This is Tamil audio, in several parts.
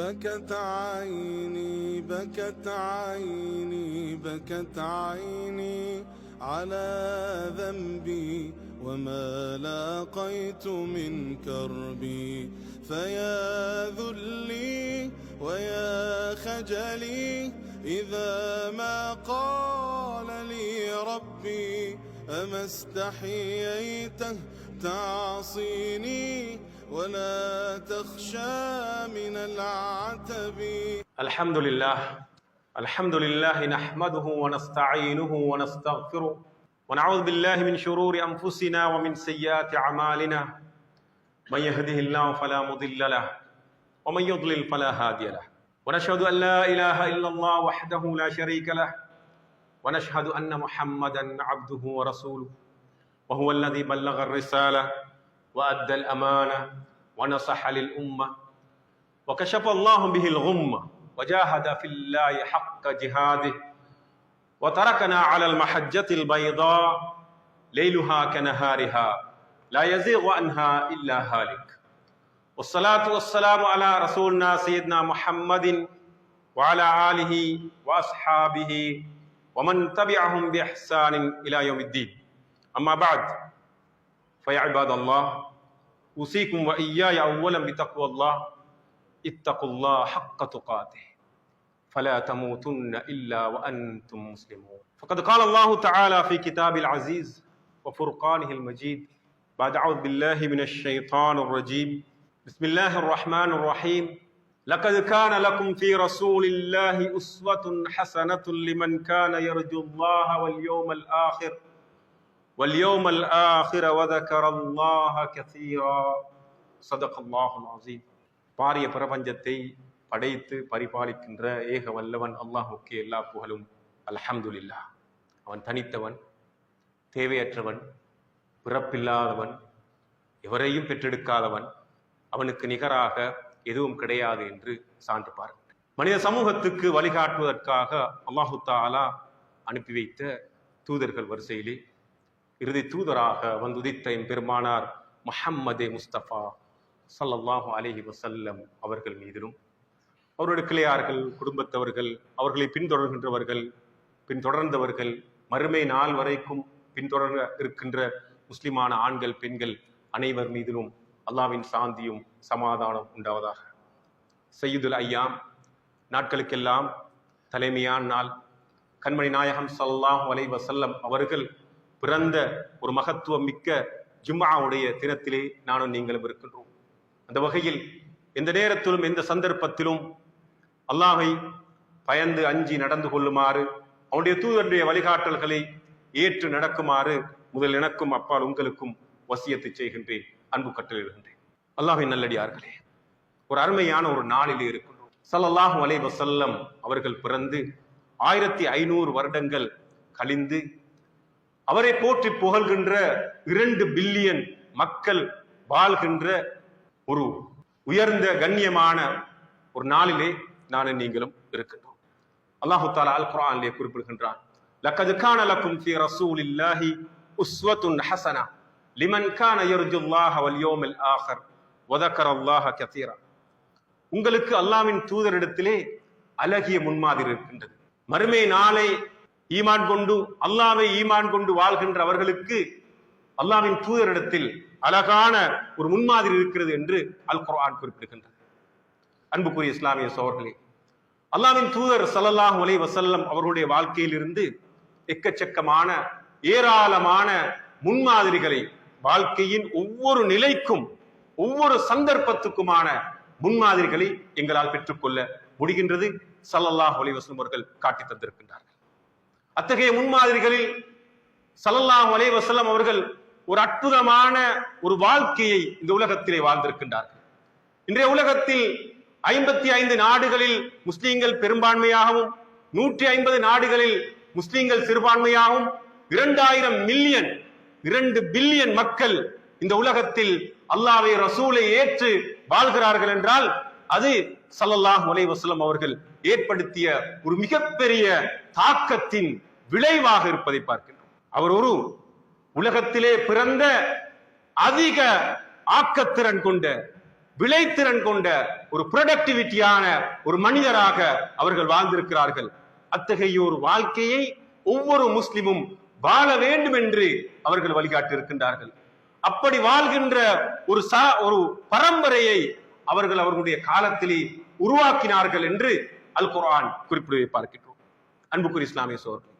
بكت عيني بكت عيني بكت عيني على ذنبي وما لاقيت من كربي. فيا ذلي ويا خجلي إذا ما قال لي ربي أما استحييت تعصيني ولا تخشى من العتب. الحمد لله الحمد لله نحمده ونستعينه ونستغفره ونعوذ بالله من شرور أنفسنا ومن سيئات أعمالنا. من يهده الله فلا مضل له ومن يضلل فلا هادي له. ونشهد أن لا إله إلا الله وحده لا شريك له ونشهد أن محمدا عبده ورسوله وهو الذي بلغ الرسالة. وأدى الأمانة ونصح للأمة. وكشف الله به الغمة وجاهد في الله حق جهاده. وتركنا على المحجة البيضاء ليلها كنهارها. لا يزيغ عنها إلا هالك. والصلاة والسلام على رسولنا سيدنا محمد وعلى آله وأصحابه ومن تبعهم بإحسان إلى يوم الدين. أما بعد فيا عباد الله أوصيكم وإياي اولا بتقوى الله. اتقوا الله حق تقاته فلا تموتن إلا وأنتم مسلمون. فقد قال الله تعالى في كتاب العزيز وفرقانه المجيد بعد أعوذ بالله من الشيطان الرجيم. بسم الله الرحمن الرحيم. لقد كان لكم في رسول الله أسوة حسنة لمن كان يرجو الله واليوم الآخر. واليوم الآخر وذكر الله كثيرا صدق الله العظيم பாரிய பிரபஞ்சத்தை படைத்து பரிபாலிக்கின்ற ஏக வல்லவன் அல்லாஹுக்கு எல்லா புகழும் அல்ஹம்துலில்லாஹ் அவன் தனித்தவன் தேவையற்றவன் பிறப்பில்லாதவன் எவரையும் பெற்றெடுக்காதவன் அவனுக்கு நிகராக எதுவும் கிடையாது என்று சான்று பார் மனித சமூகத்துக்கு வழிகாட்டுவதற்காக அல்லாஹு தாலா அனுப்பி வைத்த தூதர்கள் வரிசையிலே இறுதி தூதராக வந்துதித்த எம் பெருமானார் முஹம்மதே முஸ்தபா ஸல்லல்லாஹு அலிஹி வசல்லம் அவர்கள் மீதிலும். அவருடைய கிளையார்கள் குடும்பத்தவர்கள் அவர்களை பின்தொடர்கின்றவர்கள் பின்தொடர்ந்தவர்கள் மறுமை நாள் வரைக்கும் பின்தொடர இருக்கின்ற முஸ்லிமான ஆண்கள் பெண்கள் அனைவர் மீதிலும் அல்லாவின் சாந்தியும் சமாதானம் உண்டாவதாக. சையுதுல் ஐயாம் நாட்களுக்கெல்லாம் தலைமையான நாள். கண்மணி நாயகம் சல்லாஹ் அலை வசல்லம் அவர்கள் பிறந்த ஒரு மகத்துவம் மிக்க ஜும்மாவுடைய தினத்திலே நானும் நீங்களும் இருக்கின்றோம். அந்த வகையில் எந்த நேரத்திலும் எந்த சந்தர்ப்பத்திலும் அல்லாஹை பயந்து அஞ்சி நடந்து கொள்ளுமாறு அவனுடைய தூதருடைய வழிகாட்டல்களை ஏற்று நடக்குமாறு முதல் எனக்கும் அப்பால் உங்களுக்கும் வசியத்தை செய்கின்றேன் அன்பு கட்டளிடுகின்றேன் அல்லாஹை நல்லடியார்களே ஒரு அருமையான ஒரு நாளிலே இருக்கின்றோம். ஸல்லல்லாஹு அலை வசல்லம் அவர்கள் பிறந்து ஆயிரத்தி ஐநூறு வருடங்கள் கழிந்து அவரை போற்றி புகழ்கின்ற இரண்டு பில்லியன் மக்கள் வாழ்கின்ற ஒரு உயர்ந்த கண்ணியமான ஒரு நாளிலே நானும் நீங்களும் இருக்கின்றோம். அல்லாஹு தாலா அல் குரான்லே குறிப்பிடுகின்றான் லக்கது கான லக்கும் ஃபீ ரசூலில்லாஹி உஸ்வத்துன் ஹசனா லிமன் கான யர்ஜுல்லாஹ வல் யௌமில் ஆஹர் ஒதக்கர் அல்லாஹ கத்தீரா உங்களுக்கு அல்லாவின் தூதரிடத்திலே அழகிய முன்மாதிரி இருக்கின்றது. மறுமை நாளை ஈமான் கொண்டு அல்லாவை ஈமான் கொண்டு வாழ்கின்ற அவர்களுக்கு அல்லாவின் தூதரிடத்தில் அழகான ஒரு முன்மாதிரி இருக்கிறது என்று அல் குர்ஆன் குறிப்பிடுகின்றார் அன்புக்குரிய இஸ்லாமிய சோழர்களே அல்லாவின் தூதர் சல்லல்லாஹ் அலைஹி வசல்லம் அவர்களுடைய வாழ்க்கையிலிருந்து எக்கச்சக்கமான ஏராளமான முன்மாதிரிகளை வாழ்க்கையின் ஒவ்வொரு நிலைக்கும் ஒவ்வொரு சந்தர்ப்பத்துக்குமான முன்மாதிரிகளை எங்களால் பெற்றுக்கொள்ள முடிகின்றது. சல்லல்லாஹ் அலைஹி வஸல்லம் அவர்கள் காட்டி தந்திருக்கின்றார்கள். அத்தகைய முன்மாதிரிகளில் சல்லல்லாஹு அலே வசல்லம் அவர்கள் ஒரு அற்புதமான ஒரு வாழ்க்கையை இந்த உலகத்திலே வாழ்ந்திருக்கின்றார்கள். இன்றைய உலகத்தில் ஐம்பத்தி ஐந்து நாடுகளில் முஸ்லீம்கள் பெரும்பான்மையாகவும் நூற்றி ஐம்பது நாடுகளில் முஸ்லீம்கள் சிறுபான்மையாகவும் இரண்டாயிரம் மில்லியன் இரண்டு பில்லியன் மக்கள் இந்த உலகத்தில் அல்லாவை ரசூலை ஏற்று வாழ்கிறார்கள் என்றால் அது சல்லல்லாஹ் ஒலை வசலம் அவர்கள் ஏற்படுத்திய ஒரு மிகப்பெரிய தாக்கத்தின் விளைவாக இருப்பதை பார்க்கின்றோம். அவர் ஒரு உலகத்திலே பிறந்த அதிக ஆக்கத்திறன் கொண்ட விளைத்திறன் கொண்ட ஒரு ப்ரொடக்டிவிட்டியான ஒரு மனிதராக அவர்கள் வாழ்ந்திருக்கிறார்கள். அத்தகைய ஒரு வாழ்க்கையை ஒவ்வொரு முஸ்லிமும் வாழ வேண்டும் என்று அவர்கள் வழிகாட்டி இருக்கின்றார்கள் அப்படி வாழ்கின்ற ஒரு சா ஒரு பரம்பரையை அவர்கள் அவர்களுடைய காலத்திலே உருவாக்கினார்கள் என்று அல் குரான் குறிப்பிடுவதை பார்க்கின்றோம். அன்புக்குரிய இஸ்லாமிய சோர்கள்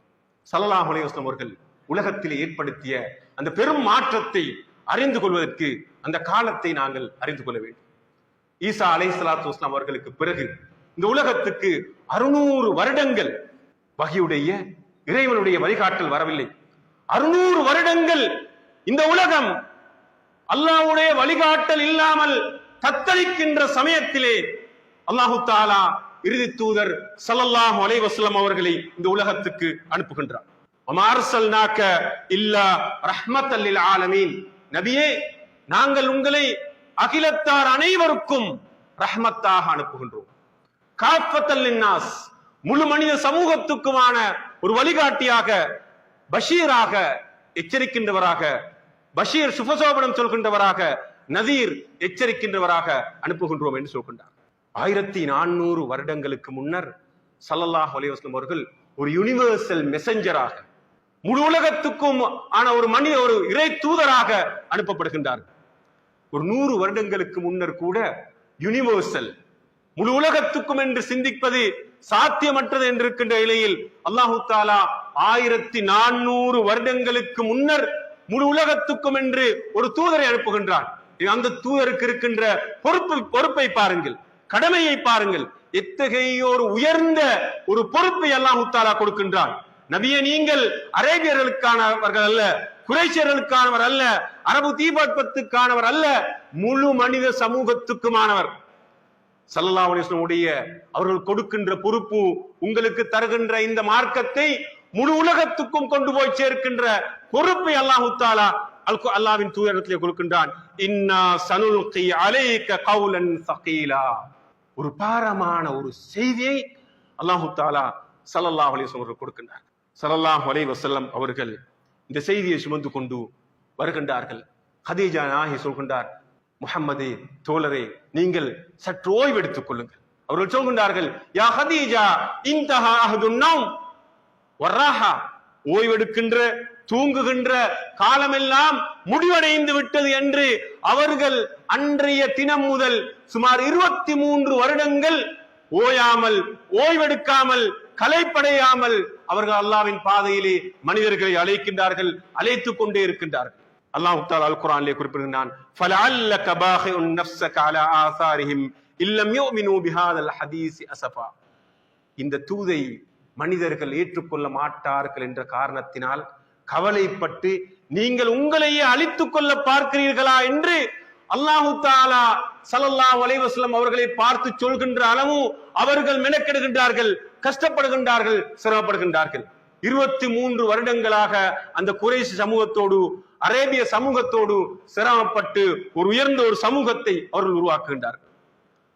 சல்லாஹ் அலைஹி அவர்கள் உலகத்தில் ஏற்படுத்திய அந்த பெரும் மாற்றத்தை அறிந்து கொள்வதற்கு அந்த காலத்தை நாங்கள் அறிந்து கொள்ள வேண்டும். ஈசா அலை சலாத்து வஸ்லாம் அவர்களுக்கு பிறகு இந்த உலகத்துக்கு அறுநூறு வருடங்கள் வகையுடைய இறைவனுடைய வழிகாட்டல் வரவில்லை. அறுநூறு வருடங்கள் இந்த உலகம் அல்லாவுடைய வழிகாட்டல் இல்லாமல் தத்தளிக்கின்ற சமயத்திலே அல்லாஹு தாலா இறுதி தூதர் சல்லல்லாஹ் அலைவசலம் அவர்களை இந்த உலகத்துக்கு அனுப்புகின்றார். வமா அர்சல்நாக்க இல்லா ரஹ்மத் லில் ஆலமீன். நபியே நாங்கள் உங்களை அகிலத்தார் அனைவருக்கும் ரஹ்மத்தாக அனுப்புகின்றோம். காஃபத்தல் முழு மனித சமூகத்துக்குமான ஒரு வழிகாட்டியாக பஷீராக எச்சரிக்கின்றவராக பஷீர் சுபசோபனம் சொல்கின்றவராக நதீர் எச்சரிக்கின்றவராக அனுப்புகின்றோம் என்று சொல்கின்றார். ஆயிரத்தி நானூறு வருடங்களுக்கு முன்னர் சல்லல்லாஹ் அலிவாஸ்லம் அவர்கள் ஒரு யுனிவர்சல் மெசஞ்சராக முழு உலகத்துக்கும் ஆன ஒரு மனித ஒரு இறை தூதராக அனுப்பப்படுகின்றார். ஒரு நூறு வருடங்களுக்கு முன்னர் கூட யுனிவர்சல் முழு உலகத்துக்கும் என்று சிந்திப்பது சாத்தியமற்றது என்று இருக்கின்ற நிலையில் அல்லாஹு தாலா ஆயிரத்தி நானூறு வருடங்களுக்கு முன்னர் முழு உலகத்துக்கும் என்று ஒரு தூதரை அனுப்புகின்றான் அந்த தூதருக்கு இருக்கின்ற பொறுப்பு பொறுப்பை பாருங்கள் கடமையை பாருங்கள். எத்தகைய ஒரு உயர்ந்த ஒரு பொறுப்பை எல்லாம் முத்தாலா கொடுக்கின்றான். நபிய நீங்கள் அரேபியர்களுக்கானவர்கள் அல்ல குறைசியர்களுக்கானவர் அல்ல அரபு தீபத்துக்கானவர் அல்ல முழு மனித சமூகத்துக்குமானவர். சல்லல்லா அலிஸ்லமுடைய அவர்கள் கொடுக்கின்ற பொறுப்பு உங்களுக்கு தருகின்ற இந்த மார்க்கத்தை முழு உலகத்துக்கும் கொண்டு போய் சேர்க்கின்ற பொறுப்பை அல்லாஹு தாலா அல் அல்லாவின் தூயரத்திலே கொடுக்கின்றான் இன்னா சனுல்கி அலைக்க கவுலன் சகீலா. ஒரு பாரமான ஒரு செய்தியை அல்லாஹு தாலா சல்லல்லாஹு அலைஹி அவர்கள் கொடுக்கின்றார் சல்லல்லாஹு அலைஹி வசல்லம் அவர்கள் இந்த செய்தியை சுமந்து கொண்டு வருகின்றார்கள். ஹதீஜா நாகி சொல்கின்றார் முஹம்மதே தோழரே நீங்கள் சற்று ஓய்வு எடுத்துக் கொள்ளுங்கள். அவர்கள் சொல்கின்றார்கள் யா ஹதீஜா இன்தஹா அஹதுன் வர்ராஹா ஓய்வெடுக்கின்ற தூங்குகின்ற காலமெல்லாம் முடிவடைந்து விட்டது என்று அவர்கள் அன்றைய தினம் முதல் சுமார் இருபத்தி மூன்று வருடங்கள் ஓயாமல் ஓய்வெடுக்காமல் கலைப்படையாமல் அவர்கள் அல்லாவின் பாதையிலே மனிதர்களை அழைக்கின்றார்கள் அழைத்துக் கொண்டே இருக்கின்றார்கள். அல்லாஹு தாலா அல் குரானிலே குறிப்பிடுகிறான் ஃபலஅல்ல கபாஹின் நஃப்ஸக அலா ஆசாரிஹிம் இல்லம் பிஹாதல் ஹதீஸ் அசஃபா. இந்த தூதை மனிதர்கள் ஏற்றுக்கொள்ள மாட்டார்கள் என்ற காரணத்தினால் கவலைப்பட்டு நீங்கள் உங்களையே அழித்துக் கொள்ள பார்க்கிறீர்களா என்று அல்லாஹு தாலா சல்லல்லாஹு அலைஹி அவர்களை பார்த்து சொல்கின்ற அளவு அவர்கள் மெனக்கெடுகின்றார்கள் கஷ்டப்படுகின்றார்கள் சிரமப்படுகின்றார்கள். இருபத்தி மூன்று வருடங்களாக அந்த குறைசி சமூகத்தோடு அரேபிய சமூகத்தோடு சிரமப்பட்டு ஒரு உயர்ந்த ஒரு சமூகத்தை அவர்கள் உருவாக்குகின்றார்கள்.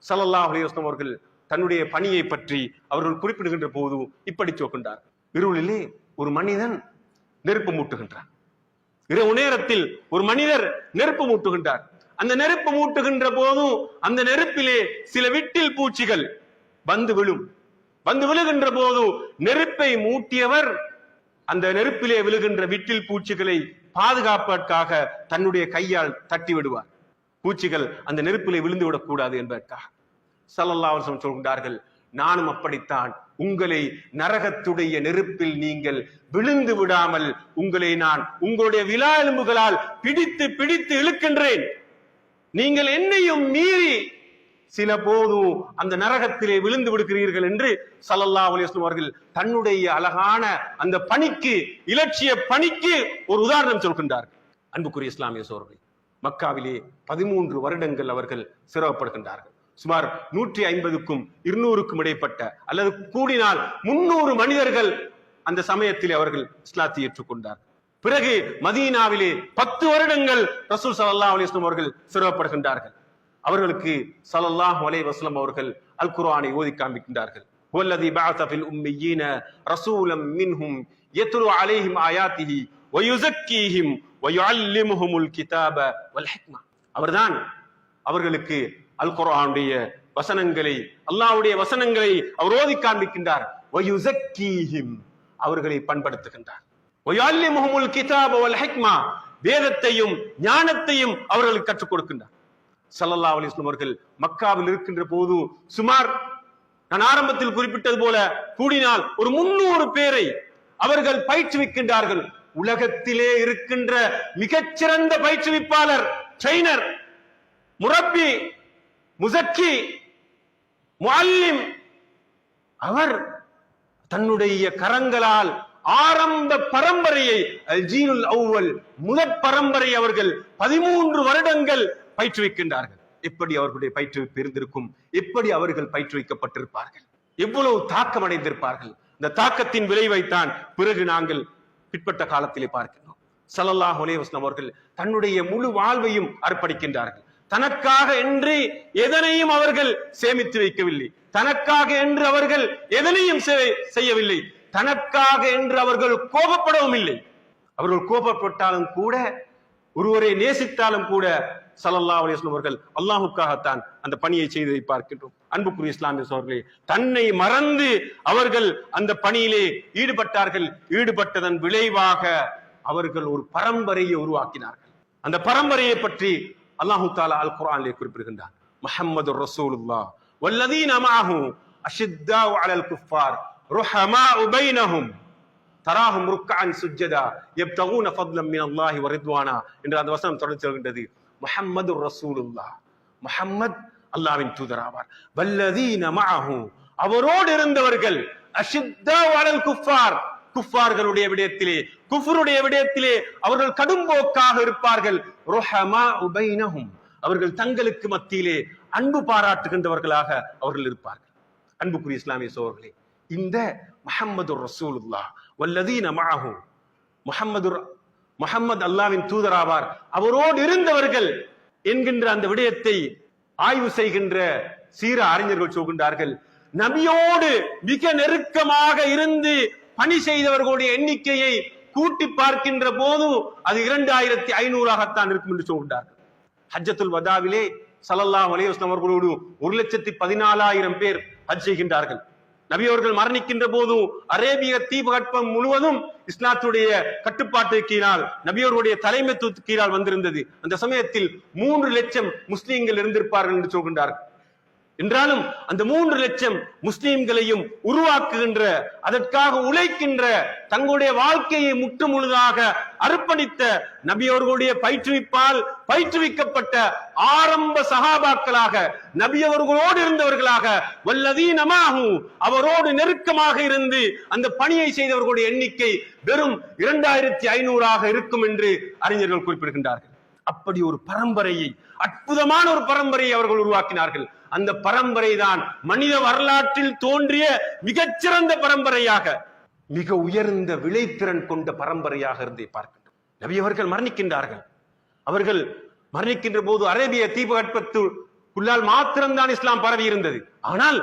சல்லல்லாஹு அலைஹி அவர்கள் தன்னுடைய பணியை பற்றி அவர்கள் குறிப்பிடுகின்ற போது இப்படி சொல்கின்றார் இருளிலே ஒரு மனிதன் நெருப்பு மூட்டுகின்றார் இரவு நேரத்தில் ஒரு மனிதர் நெருப்பு மூட்டுகின்றார். அந்த நெருப்பு மூட்டுகின்ற போதும் அந்த நெருப்பிலே சில விட்டில் பூச்சிகள் வந்து விழும். வந்து விழுகின்ற போது நெருப்பை மூட்டியவர் அந்த நெருப்பிலே விழுகின்ற விட்டில் பூச்சிகளை பாதுகாப்பதற்காக தன்னுடைய கையால் தட்டி விடுவார். பூச்சிகள் அந்த நெருப்பிலே விழுந்து விடக்கூடாது என்பதற்காக. சல்லல்லா அலைஹி சொல்கின்றார்கள் நானும் அப்படித்தான். உங்களை நரகத்துடைய நெருப்பில் நீங்கள் விழுந்து விடாமல் உங்களை நான் உங்களுடைய விழா எலும்புகளால் பிடித்து பிடித்து இழுக்கின்றேன். நீங்கள் என்னையும் மீறி சில போதும் அந்த நரகத்திலே விழுந்து விடுகிறீர்கள் என்று சல்லல்லா அலிஸ்லம் அவர்கள் தன்னுடைய அழகான அந்த பணிக்கு இலட்சிய பணிக்கு ஒரு உதாரணம் சொல்கின்றார்கள். அன்புக்குரிய இஸ்லாமிய சோழர்கள் மக்காவிலே பதிமூன்று வருடங்கள் அவர்கள் சிரமப்படுகின்றார்கள். சுமார் நூற்றி ஐம்பதுக்கும் இருநூறுக்கும் இடைப்பட்ட அல்லது கூடினால் முன்னூறு மனிதர்கள் அந்த சமயத்தில் அவர்கள் இஸ்லாத்தை ஏற்றுக்கொண்டார் பிறகு மதீனாவிலே பத்து வருடங்கள் ரசூல் சல்லல்லாஹு அலைஹி வஸல்லம் அவர்கள் சிரமப்படுகின்றார்கள் அவர்களுக்கு சல்லல்லாஹு அலைஹி வஸல்லம் அவர்கள் அல் குர்ஆனை ஓதி காண்பிக்கின்றார்கள் والذي بعث في الأميين رسولا منهم يتلو عليهم آياته ويزكيهم ويعلمهم الكتاب والحكمة அவர்தான் அவர்களுக்கு அல் குரானுடைய வசனங்களை அல்லாவுடைய வசனங்களை அவர் ஓதி காண்பிக்கின்றார். அவர்களை பண்படுத்துகின்றார். வயுஅல்லிமுஹுமுல் வல் ஹிக்மா வேதத்தையும் ஞானத்தையும் அவர்களுக்கு கற்றுக் கொடுக்கின்றார். சல்லல்லா அலிஸ்லம் அவர்கள் மக்காவில் இருக்கின்ற போது சுமார் நான் ஆரம்பத்தில் குறிப்பிட்டது போல கூடினால் ஒரு முன்னூறு பேரை அவர்கள் பயிற்றுவிக்கின்றார்கள். உலகத்திலே இருக்கின்ற மிகச்சிறந்த பயிற்றுவிப்பாளர் ட்ரெய்னர் முரப்பி முசக்கி முஅல்லிம் அவர் தன்னுடைய கரங்களால் ஆரம்ப பரம்பரையை அல்ஜீனுல் அவ்வல் முதற் பரம்பரை அவர்கள் பதிமூன்று வருடங்கள் பயிற்றுவிக்கின்றார்கள். எப்படி அவர்களுடைய பயிற்றுவிப்பு இருந்திருக்கும் எப்படி அவர்கள் பயிற்றுவிக்கப்பட்டிருப்பார்கள்? எவ்வளவு தாக்கம் அடைந்திருப்பார்கள் இந்த தாக்கத்தின் விளைவைத்தான் பிறகு நாங்கள் பிற்பட்ட காலத்திலே பார்க்கின்றோம். சலல்லாஹ் ஒலேவஸ்லம் அவர்கள் தன்னுடைய முழு வாழ்வையும் அர்ப்பணிக்கின்றார்கள். தனக்காக என்று எதனையும் அவர்கள் சேமித்து வைக்கவில்லை. தனக்காக என்று அவர்கள் எதனையும் செய்யவில்லை. தனக்காக என்று அவர்கள் கோபப்படவும் இல்லை. அவர்கள் கோபப்பட்டாலும் கூட ஒருவரை நேசித்தாலும் கூட ஸல்லல்லாஹு அலைஹி அவர்கள் அல்லாஹுக்காகத்தான் அந்த பணியை செய்ததை பார்க்கின்றோம். அன்புக்குரிய இஸ்லாமிய சோழர்களே தன்னை மறந்து அவர்கள் அந்த பணியிலே ஈடுபட்டார்கள். ஈடுபட்டதன் விளைவாக அவர்கள் ஒரு பரம்பரையை உருவாக்கினார்கள். அந்த பரம்பரையை பற்றி அல்லாஹு தாலா அல் குர்ஆனிலே குறிப்பிடுகின்றார் முஹம்மது ரசூலுல்லாஹ் வல்லதீன மஅஹு அஷித்தாஉ அலல் குஃபார் ருஹமாஉ பைனஹும் தராஹும் ருக்கான் சுஜ்ஜதா யப்தகூன ஃபத்லம் மின் அல்லாஹி வ ரித்வானா என்று அந்த வசனம் தொடர்ந்து சொல்கின்றது முஹம்மது ரசூலுல்லாஹ் முஹம்மத் அல்லாஹ்வின் தூதராவார் வல்லதீன மஅஹு அவரோடு இருந்தவர்கள் அஷித்தா அலல் குஃபார் குஃபார்களுடைய விடயத்திலே குஃபருடைய விடயத்திலே அவர்கள் கடும்போக்காக இருப்பார்கள். ருஹமா உபைனஹும் அவர்கள் தங்களுக்கு மத்தியிலே அன்பு பாராட்டுகின்றவர்களாக அவர்கள் இருப்பார்கள். அன்புக்குரிய இஸ்லாமிய சோழர்களே இந்த முஹம்மது ரசூலுல்லா வல்லதீன மஅஹு முஹம்மது முஹம்மது அல்லாவின் தூதராவார். அவரோடு இருந்தவர்கள் என்கின்ற அந்த விடயத்தை ஆய்வு செய்கின்ற சீர அறிஞர்கள் சொல்கின்றார்கள். நபியோடு மிக நெருக்கமாக இருந்து பணி செய்தவர்களுடைய எண்ணிக்கையை கூட்டி பார்க்கின்ற போது அது இரண்டாயிரத்தி ஐநூறாகத்தான் இருக்கும் என்று சொல்கின்றார்கள். ஹஜ்ஜத்துல் வதாவிலே சலல்லா அலைஹி அவர்களோடு ஒரு லட்சத்தி பதினாலாயிரம் பேர் ஹஜ் செய்கின்றார்கள். நபி அவர்கள் மரணிக்கின்ற போது அரேபிய தீபகற்பம் முழுவதும் இஸ்லாத்துடைய கட்டுப்பாட்டு கீழால் நபியோருடைய தலைமைத்துவ கீழால் வந்திருந்தது. அந்த சமயத்தில் மூன்று லட்சம் முஸ்லீம்கள் இருந்திருப்பார்கள் என்று சொல்கின்றார்கள். என்றாலும் அந்த மூன்று லட்சம் முஸ்லிம்களையும் உருவாக்குகின்ற அதற்காக உழைக்கின்ற தங்களுடைய வாழ்க்கையை முற்று முழுதாக அர்ப்பணித்த நபியவர்களுடைய பயிற்றுவிப்பால் பயிற்றுவிக்கப்பட்ட ஆரம்ப சகாபாக்களாக நபியவர்களோடு இருந்தவர்களாக வல்லதீ அவரோடு நெருக்கமாக இருந்து அந்த பணியை செய்தவர்களுடைய எண்ணிக்கை வெறும் இரண்டாயிரத்தி ஐநூறாக இருக்கும் என்று அறிஞர்கள் குறிப்பிடுகின்றார்கள். அப்படி ஒரு பரம்பரையை அற்புதமான ஒரு பரம்பரையை அவர்கள் உருவாக்கினார்கள். அந்த பரம்பரை தான் மனித வரலாற்றில் தோன்றிய மிகச்சிறந்த பரம்பரையாக மிக உயர்ந்த விளைத்திறன் கொண்ட பரம்பரையாக இருந்தே பார்க்கின்றோம். நபி அவர்கள் மரணிக்கின்றார்கள். அவர்கள் மரணிக்கின்ற போது அரேபிய தீபகற்பத்துக்குள்ளால் மாத்திரம்தான் இஸ்லாம் பரவி இருந்தது. ஆனால்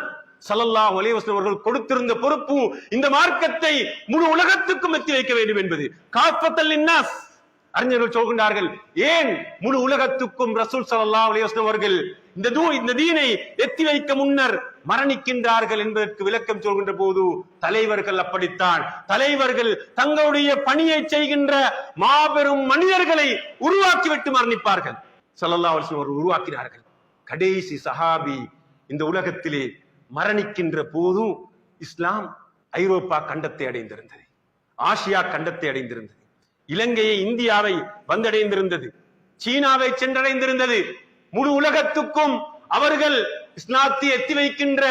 சலல்லா ஒலேவசன் அவர்கள் கொடுத்திருந்த பொறுப்பு இந்த மார்க்கத்தை முழு உலகத்துக்கும் எத்தி வைக்க வேண்டும் என்பது. காப்பத்தல் இன்னாஸ் அறிஞர்கள் சொல்கின்றார்கள் ஏன் முழு உலகத்துக்கும் ரசூல் சலல்லா அலைஹி அவர்கள் இந்த தூ இந்த தீனை எத்தி வைக்க முன்னர் மரணிக்கின்றார்கள் என்பதற்கு விளக்கம் சொல்கின்ற போது தலைவர்கள் அப்படித்தான். தலைவர்கள் தங்களுடைய பணியை செய்கின்ற மாபெரும் மனிதர்களை உருவாக்கிவிட்டு மரணிப்பார்கள். சல்லல்லா அலைஹி அவர்கள் உருவாக்கினார்கள். கடைசி சஹாபி இந்த உலகத்திலே மரணிக்கின்ற போதும் இஸ்லாம் ஐரோப்பா கண்டத்தை அடைந்திருந்தது. ஆசியா கண்டத்தை அடைந்திருந்தது. இலங்கையை இந்தியாவை வந்தடைந்திருந்தது. சீனாவை சென்றடைந்திருந்தது. முழு உலகத்துக்கும் அவர்கள் இஸ்லாத்தை எத்தி வைக்கின்ற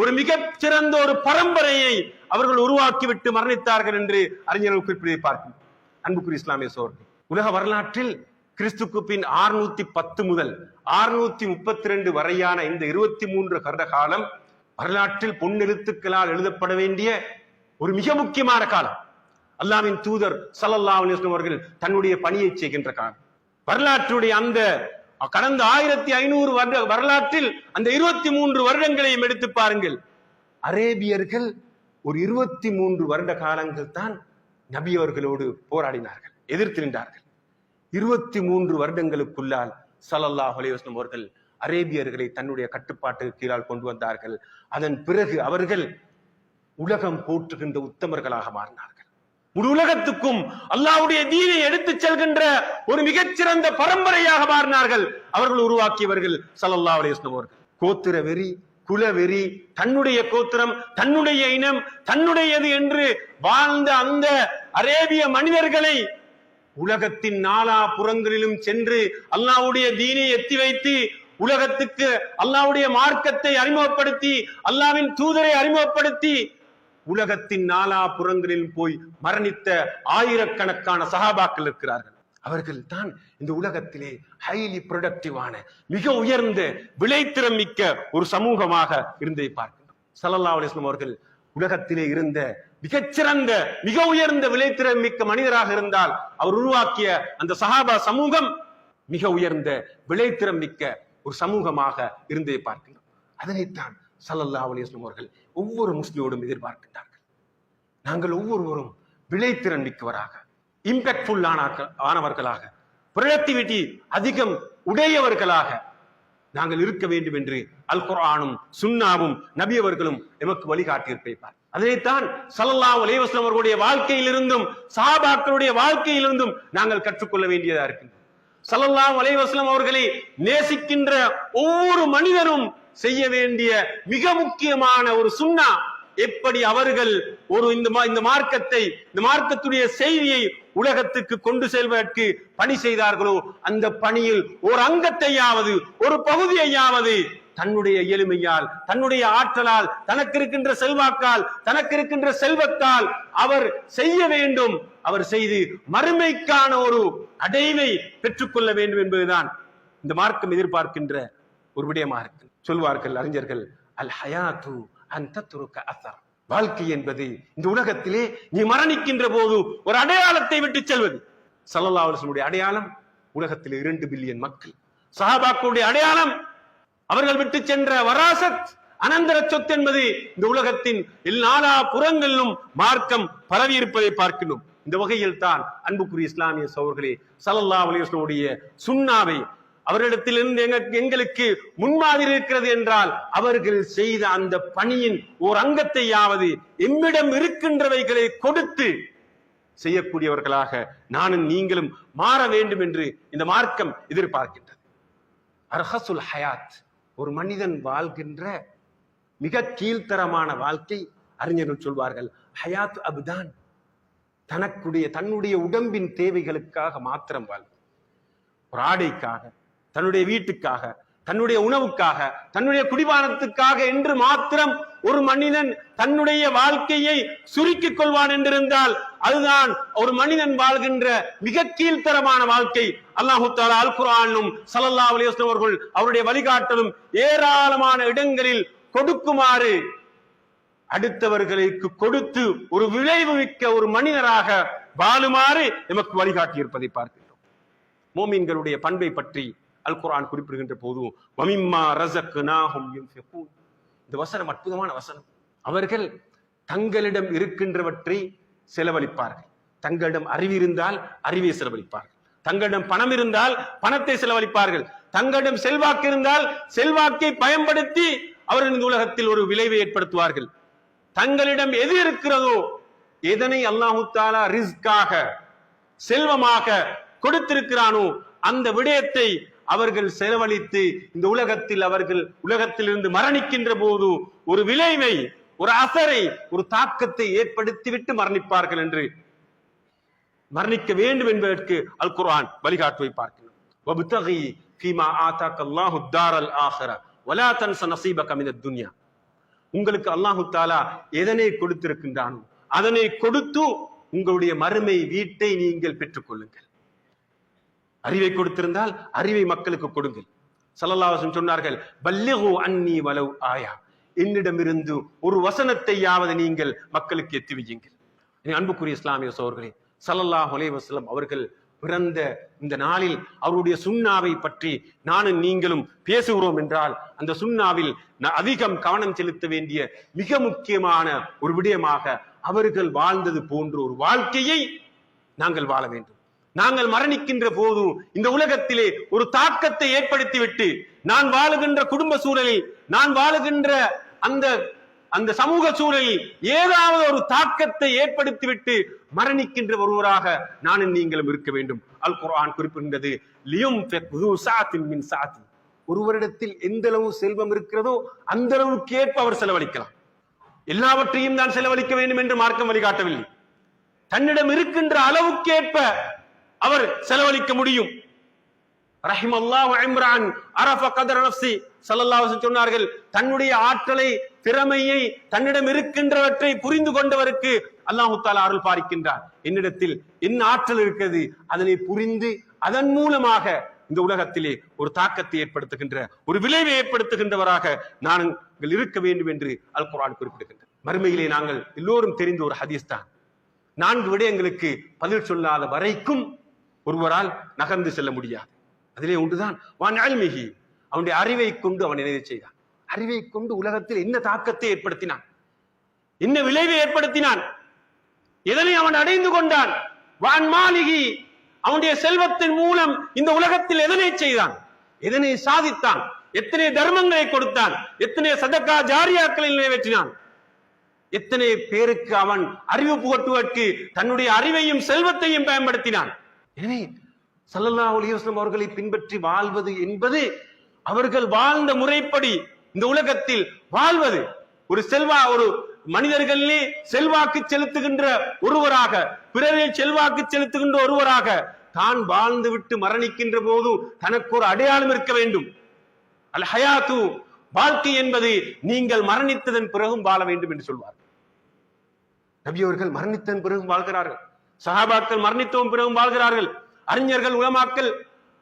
ஒரு மிகச் சிறந்த ஒரு பரம்பரையை அவர்கள் உருவாக்கிவிட்டு மரணித்தார்கள் என்று அறிஞர்கள் குறிப்பிடை பார்க்கும் அன்புக்குரிய இஸ்லாமிய சோர்கள் உலக வரலாற்றில் கிறிஸ்துக்கு பின் ஆறுநூத்தி பத்து முதல் ஆறுநூத்தி முப்பத்தி ரெண்டு வரையான இந்த இருபத்தி மூன்று வருட காலம் வரலாற்றில் பொன்னெழுத்துக்களால் எழுதப்பட வேண்டிய ஒரு மிக முக்கியமான காலம். அல்லாவின் தூதர் சல்லல்லா அலிஸ்லம் அவர்கள் தன்னுடைய பணியை செய்கின்ற காலம் வரலாற்றுடைய அந்த கடந்த ஆயிரத்தி ஐநூறு வருட வரலாற்றில் அந்த இருபத்தி மூன்று வருடங்களையும் எடுத்து பாருங்கள். அரேபியர்கள் ஒரு இருபத்தி மூன்று வருட காலங்கள் தான் நபி அவர்களோடு போராடினார்கள் எதிர்த்து நின்றார்கள். இருபத்தி மூன்று வருடங்களுக்குள்ளால் ஸல்லல்லாஹு அலைஹி அவர்கள் அரேபியர்களை தன்னுடைய கட்டுப்பாட்டுக்கு கீழால் கொண்டு வந்தார்கள். அதன் பிறகு அவர்கள் உலகம் போற்றுகின்ற உத்தமர்களாக மாறினார்கள். முழு உலகத்துக்கும் அல்லாவுடைய தீனை எடுத்து செல்கின்ற ஒரு மிகச்சிறந்த பரம்பரையாக மாறினார்கள். அவர்கள் உருவாக்கியவர்கள் ஸல்லல்லாஹு அலிஸ்லம் அவர்கள். கோத்திர வெறி குல வெறி தன்னுடைய கோத்திரம் தன்னுடைய இனம் தன்னுடையது என்று வாழ்ந்த அந்த அரேபிய மனிதர்களை உலகத்தின் நாலா புறங்களிலும் சென்று அல்லாஹ்வுடைய தீனை எத்தி வைத்து உலகத்துக்கு அல்லாவுடைய மார்க்கத்தை அறிமுகப்படுத்தி அல்லாஹ்வின் தூதரை அறிமுகப்படுத்தி உலகத்தின் நாலா புறங்களில் போய் மரணித்த ஆயிரக்கணக்கான சகாபாக்கள் இருக்கிறார்கள். அவர்கள் தான் இந்த உலகத்திலே ஹைலி ப்ரொடக்டிவான மிக உயர்ந்த விளைத்திறம் மிக்க ஒரு சமூகமாக இருந்ததை பார்க்கின்றோம். சல்லல்லா அலிஸ்லாம் அவர்கள் உலகத்திலே இருந்த மிகச்சிறந்த மிக உயர்ந்த விளைத்திறம் மிக்க மனிதராக இருந்தால் அவர் உருவாக்கிய அந்த சஹாபா சமூகம் மிக உயர்ந்த விளைத்திறம் மிக்க ஒரு சமூகமாக இருந்ததை பார்க்கின்றோம். அதனைத்தான் சல்லல்லா அலிஸ்லாம் அவர்கள் ஒவ்வொரு முஸ்லிமோடும் எதிர்பார்க்கின்றார்கள். நாங்கள் ஒவ்வொருவரும் விளைத்திறன் மிக்கவராக இம்பாக்ட்ஃபுல் ஆனவர்களாக ப்ரொடக்டிவிட்டி அதிகம் உடையவர்களாக நாங்கள் இருக்க வேண்டும் என்று அல் குரானும் சுன்னாவும் நபி அவர்களும் எமக்கு வழிகாட்டி இருப்பார் அதைத்தான் ஸல்லல்லாஹு அலைஹி அவர்களுடைய வாழ்க்கையிலிருந்தும் சாபாக்களுடைய வாழ்க்கையிலிருந்தும் நாங்கள் கற்றுக்கொள்ள வேண்டியதா இருக்கின்றோம் சல்லல்லா அலைஹி அவர்களை நேசிக்கின்ற ஒவ்வொரு மனிதரும் செய்ய வேண்டிய மிக முக்கியமான ஒரு சுன்னா எப்படி அவர்கள் ஒரு இந்த மா- இந்த மார்க்கத்தை இந்த மார்க்கத்துடைய செய்தியை உலகத்துக்கு கொண்டு செல்வதற்கு பணி செய்தார்களோ அந்த பணியில் ஒரு அங்கத்தையாவது ஒரு பகுதியையாவது தன்னுடைய எளிமையால் தன்னுடைய ஆற்றலால் தனக்கு இருக்கின்ற செல்வாக்கால் தனக்கு இருக்கின்ற செல்வத்தால் அவர் செய்ய வேண்டும். அவர் செய்து மறுமைக்கான ஒரு அடைவை பெற்றுக்கொள்ள வேண்டும் என்பதுதான் இந்த மார்க்கம் எதிர்பார்க்கின்ற ஒரு விடயமா இருக்கு சொல்வார்கள் அறிஞர்கள் அல் ஹயாத்து அந்த துருக்க அசர். வாழ்க்கை என்பது இந்த உலகத்திலே நீ மரணிக்கின்ற போது ஒரு அடையாளத்தை விட்டு செல்வது. ஸல்லல்லாஹு அடையாளம் உலகத்தில் இரண்டு பில்லியன் மக்கள். சஹாபாக்களுடைய அடையாளம் அவர்கள் விட்டு சென்ற வராசத். அனந்தர சொத்து என்பது இந்த உலகத்தின் எல்லா புறங்களிலும் மார்க்கம் பரவி இருப்பதை பார்க்கணும் இந்த வகையில் தான் அன்புக்குரிய இஸ்லாமிய சோர்களே சல்லல்லா அலிஸ்லமுடைய சுண்ணாவை அவரிடத்திலிருந்து எங்களுக்கு முன்மாதிரி இருக்கிறது என்றால் அவர்கள் செய்த அந்த பணியின் ஓர் அங்கத்தையாவது எம்மிடம் இருக்கின்றவைகளை கொடுத்து செய்யக்கூடியவர்களாக நானும் நீங்களும் மாற வேண்டும் என்று இந்த மார்க்கம் எதிர்பார்க்கின்றது. அர்ஹசுல் ஹயாத் ஒரு மனிதன் வாழ்கின்ற மிக கீழ்த்தரமான வாழ்க்கை அறிஞர்கள் சொல்வார்கள். ஹயாத் அபுதான் தனக்குடைய தன்னுடைய உடம்பின் தேவைகளுக்காக மாத்திரம் வாழ் ஒரு ஆடைக்காக தன்னுடைய வீட்டுக்காக தன்னுடைய உணவுக்காக தன்னுடைய குடிபானத்துக்காக என்று மாத்திரம் ஒரு மனிதன் தன்னுடைய வாழ்க்கையை சுருக்கிக் கொள்வான் என்றிருந்தால் அதுதான் ஒரு மனிதன் வாழ்கின்ற மிக கீழ்த்தரமான வாழ்க்கை. அல்லாஹு தாலா அல் குரானும் ஸல்லல்லாஹு அலைஹி அவர்கள் அவருடைய வழிகாட்டலும் ஏராளமான இடங்களில் கொடுக்குமாறு அடுத்தவர்களுக்கு கொடுத்து ஒரு விளைவு மிக்க ஒரு மனிதராக வாழுமாறு எமக்கு வழிகாட்டி இருப்பதை பார்க்கின்றோம். மோமீன்களுடைய பண்பை பற்றி அல் குரான் குறிப்பிடுகின்ற போதும் வமிம்மா ரஸக்னாஹும் யுன்ஃபிகூன். இந்த வசனம் அற்புதமான வசனம். அவர்கள் தங்களிடம் இருக்கின்றவற்றை செலவழிப்பார்கள். தங்களிடம் அறிவு இருந்தால் அறிவை செலவழிப்பார்கள். தங்களிடம் பணம் இருந்தால் பணத்தை செலவழிப்பார்கள். தங்களிடம் செல்வாக்கு இருந்தால் செல்வாக்கை பயன்படுத்தி அவர்கள் இந்த உலகத்தில் ஒரு விளைவை ஏற்படுத்துவார்கள். தங்களிடம் எது இருக்கிறதோ எதனை அல்லாஹு தாலா ரிஸ்காக செல்வமாக கொடுத்திருக்கிறானோ அந்த விடயத்தை அவர்கள் செலவழித்து இந்த உலகத்தில் அவர்கள் உலகத்திலிருந்து மரணிக்கின்ற போது ஒரு விளைவை ஒரு அசரை ஒரு தாக்கத்தை ஏற்படுத்திவிட்டு மரணிப்பார்கள் என்று மரணிக்க வேண்டும் என்பதற்கு அல் குர்ஆன் வழிகாட்டுவை பார்க்கிறோம் உங்களுக்கு அல்லாஹு தாலா எதனை கொடுத்திருக்கின்றானோ அதனை கொடுத்து உங்களுடைய மறுமை வீட்டை நீங்கள் பெற்றுக்கொள்ளுங்கள். அறிவை கொடுத்திருந்தால் அறிவை மக்களுக்கு கொடுங்கள். சல்லல்லாவசம் சொன்னார்கள் பல்லிகு அன்னி வலவ் ஆயா. என்னிடமிருந்து ஒரு வசனத்தையாவது நீங்கள் மக்களுக்கு எத்தி வையுங்கள். என் அன்புக்குரிய இஸ்லாமிய சோர்களே சல்லல்லாஹ் அலைஹி அவர்கள் பிறந்த இந்த நாளில் அவருடைய சுண்ணாவை பற்றி நானும் நீங்களும் பேசுகிறோம் என்றால் அந்த சுண்ணாவில் ந- அதிகம் கவனம் செலுத்த வேண்டிய மிக முக்கியமான ஒரு விடயமாக அவர்கள் வாழ்ந்தது போன்ற ஒரு வாழ்க்கையை நாங்கள் வாழ வேண்டும். நாங்கள் மரணிக்கின்ற போது இந்த உலகத்திலே ஒரு தாக்கத்தை ஏற்படுத்திவிட்டு நான் வாழுகின்ற குடும்ப சூழலில் நான் வாழுகின்ற அந்த அந்த சமூக சூழலில் ஏதாவது ஒரு தாக்கத்தை ஏற்படுத்திவிட்டு மரணிக்கின்ற ஒருவராக நானும் நீங்களும் இருக்க வேண்டும். அல் குரான் குறிப்பிடுகின்றது லியும் மின் சாத்தி. ஒருவரிடத்தில் எந்த அளவு செல்வம் இருக்கிறதோ அந்த அளவுக்கு ஏற்ப அவர் செலவழிக்கலாம். எல்லாவற்றையும் தான் செலவழிக்க வேண்டும் என்று மார்க்கம் வழிகாட்டவில்லை. தன்னிடம் இருக்கின்ற அளவுக்கேற்ப அவர் செலவழிக்க முடியும். ரஹிம் அல்லாஹ் இம்ரான் அரஃப கதர் நஃப்சி அலைஹி சொன்னார்கள் தன்னுடைய ஆற்றலை திறமையை தன்னிடம் இருக்கின்றவற்றை புரிந்து கொண்டவருக்கு அல்லாஹு தாலா அருள் பாரிக்கின்றார் என்னிடத்தில் என்ன ஆற்றல் இருக்கிறது அதனை புரிந்து அதன் மூலமாக இந்த உலகத்திலே ஒரு தாக்கத்தை ஏற்படுத்துகின்ற ஒரு விளைவை ஏற்படுத்துகின்றவராக நாங்கள் இருக்க வேண்டும் என்று அல் குரான் குறிப்பிடுகின்றது மறுமையிலே நாங்கள் எல்லோரும் தெரிந்த ஒரு ஹதீஸ் தான். நான்கு விடயங்களுக்கு பதில் சொல்லாத வரைக்கும் ஒருவரால் நகர்ந்து செல்ல முடியாது. அதிலே ஒன்றுதான் வான் அல்மிகி அவனுடைய அறிவை கொண்டு அவன் நினைவு செய்தான். அறிவை கொண்டு உலகத்தில் என்ன தாக்கத்தை ஏற்படுத்தினான்? என்ன விளைவை ஏற்படுத்தினான்? எதனை அவன் அடைந்து கொண்டான்? வான் மாளிகி அவனுடைய செல்வத்தின் மூலம் இந்த உலகத்தில் எதனை செய்தான்? எதனை சாதித்தான்? எத்தனை தர்மங்களை கொடுத்தான்? எத்தனை சதக்கா ஜாரியாக்களை நிறைவேற்றினான்? எத்தனை பேருக்கு அவன் அறிவு புகட்டுவதற்கு தன்னுடைய அறிவையும் செல்வத்தையும் பயன்படுத்தினான்? எனவே சல்லல்லா அலைஹி அவர்களை பின்பற்றி வாழ்வது என்பது அவர்கள் வாழ்ந்த முறைப்படி இந்த உலகத்தில் வாழ்வது. ஒரு செல்வா ஒரு மனிதர்களிலே செல்வாக்கு செலுத்துகின்ற ஒருவராக பிறரில் செல்வாக்கு செலுத்துகின்ற ஒருவராக தான் வாழ்ந்து விட்டு மரணிக்கின்ற போது தனக்கு ஒரு அடையாளம் இருக்க வேண்டும். அல் ஹயாத்து வாழ்க்கை என்பது நீங்கள் மரணித்ததன் பிறகும் வாழ வேண்டும் என்று சொல்வார் நபி அவர்கள் மரணித்ததன் பிறகும் வாழ்கிறார்கள். சஹாபாக்கள் மரணித்தவும் பிறகும் வாழ்கிறார்கள். அறிஞர்கள் உலமாக்கள்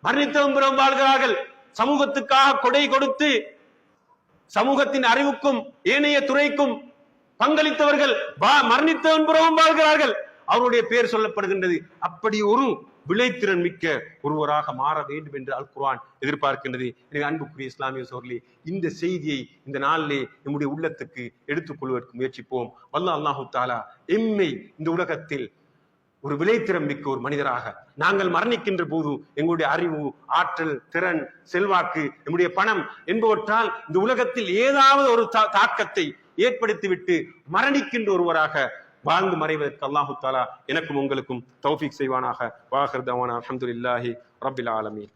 மரணித்தவும் பிறகும் வாழ்கிறார்கள். சமூகத்துக்காக கொடை கொடுத்து சமூகத்தின் அறிவுக்கும் ஏனைய துறைக்கும் பங்களித்தவர்கள் வா- மரணித்தவன் பிறகும் வாழ்கிறார்கள். அவருடைய பெயர் சொல்லப்படுகின்றது. அப்படி ஒரு விளைத்திறன் மிக்க ஒருவராக மாற வேண்டும் என்று அல் குர்ஆன் எதிர்பார்க்கின்றது. எனவே அன்புக்குரிய இஸ்லாமிய சோர்லி இந்த செய்தியை இந்த நாளிலே நம்முடைய உள்ளத்துக்கு எடுத்துக்கொள்வதற்கு முயற்சிப்போம். வல்ல அல்லாஹு தாலா எம்மை இந்த உலகத்தில் ஒரு விளைத்திறம் மிக்க ஒரு மனிதராக நாங்கள் மரணிக்கின்ற போது எங்களுடைய அறிவு ஆற்றல் திறன் செல்வாக்கு நம்முடைய பணம் என்பவற்றால் இந்த உலகத்தில் ஏதாவது ஒரு தா- தாக்கத்தை ஏற்படுத்திவிட்டு மரணிக்கின்ற ஒருவராக வாழ்ந்து மறைவதற்கு அல்லாஹு தாலா எனக்கும் உங்களுக்கும் தௌஃபிக் செய்வானாக. வாஹர் தவானா. அஹமதுல்லாஹி ரபில் ஆலமீன்.